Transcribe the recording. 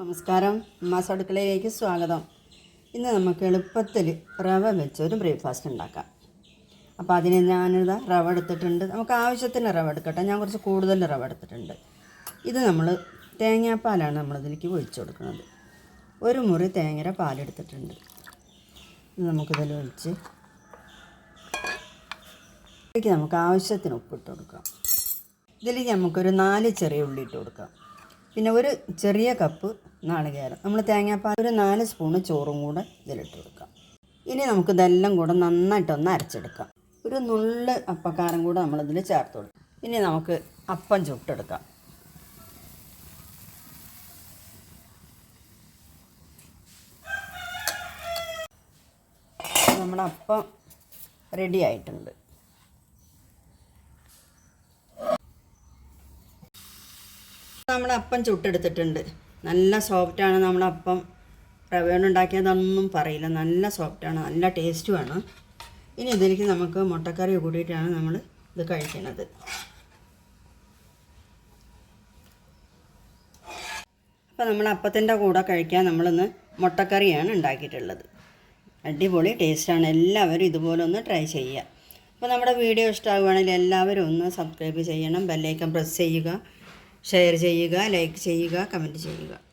നമസ്കാരം. അമ്മാസ് അടുക്കളയിലേക്ക് സ്വാഗതം. ഇന്ന് നമുക്ക് എളുപ്പത്തിൽ റവ വെച്ച് ഒരു ബ്രേക്ക്ഫാസ്റ്റ് ഉണ്ടാക്കാം. അപ്പോൾ അതിന് ഞാനിത് റവ എടുത്തിട്ടുണ്ട്. നമുക്ക് ആവശ്യത്തിന് റവ എടുക്കട്ടെ. ഞാൻ കുറച്ച് കൂടുതൽ റവ എടുത്തിട്ടുണ്ട്. ഇത് നമ്മൾ തേങ്ങാപ്പാലാണ് നമ്മളിതിലേക്ക് ഒഴിച്ചു കൊടുക്കുന്നത്. ഒരു മുറി തേങ്ങയുടെ പാലെടുത്തിട്ടുണ്ട് നമുക്കിതിൽ ഒഴിച്ച് ഇതിലേക്ക് നമുക്ക് ആവശ്യത്തിന് ഉപ്പിട്ട് കൊടുക്കാം. ഇതിലേക്ക് നമുക്കൊരു നാല് ചെറിയ ഉള്ളി ഇട്ട് കൊടുക്കാം. പിന്നെ ഒരു ചെറിയ കപ്പ് നാളികേരം. നമ്മൾ തേങ്ങാപ്പാൽ ഒരു നാല് സ്പൂണ് ചോറും കൂടെ ഇതിലിട്ട് കൊടുക്കാം. ഇനി നമുക്ക് ഇതെല്ലാം കൂടെ നന്നായിട്ടൊന്ന് അരച്ചെടുക്കാം. ഒരു നുള്ള് അപ്പക്കാരം കൂടെ നമ്മളിതിൽ ചേർത്ത് കൊടുക്കാം. ഇനി നമുക്ക് അപ്പം ചുട്ടെടുക്കാം. നമ്മുടെ അപ്പം റെഡി ആയിട്ടുണ്ട്. നമ്മുടെ അപ്പം ചുട്ടെടുത്തിട്ടുണ്ട്. നല്ല സോഫ്റ്റാണ് നമ്മുടെ അപ്പം. റവ കൊണ്ട് ഉണ്ടാക്കിയതൊന്നും പറയില്ല. നല്ല സോഫ്റ്റാണ് നല്ല ടേസ്റ്റുമാണ് ഇനി ഇതിലേക്ക് നമുക്ക് മുട്ടക്കറി കൂടിയിട്ടാണ് നമ്മൾ ഇത് കഴിക്കുന്നത് അപ്പോൾ നമ്മൾ അപ്പത്തിന്റെ കൂടെ കഴിക്കാൻ നമ്മളിന്ന് മുട്ടക്കറിയാണ് ഉണ്ടാക്കിയിട്ടുള്ളത്. അടിപൊളി ടേസ്റ്റാണ് എല്ലാവരും ഇതുപോലെ ഒന്ന് ട്രൈ ചെയ്യുക. അപ്പോൾ നമ്മുടെ വീഡിയോ ഇഷ്ടമാകുകയാണെങ്കിൽ എല്ലാവരും ഒന്ന് സബ്സ്ക്രൈബ് ചെയ്യണം. ബെല്ലൈക്കൺ പ്രസ് ചെയ്യുക. ഷെയർ ചെയ്യുക ലൈക്ക് ചെയ്യുക കമന്റ് ചെയ്യുക.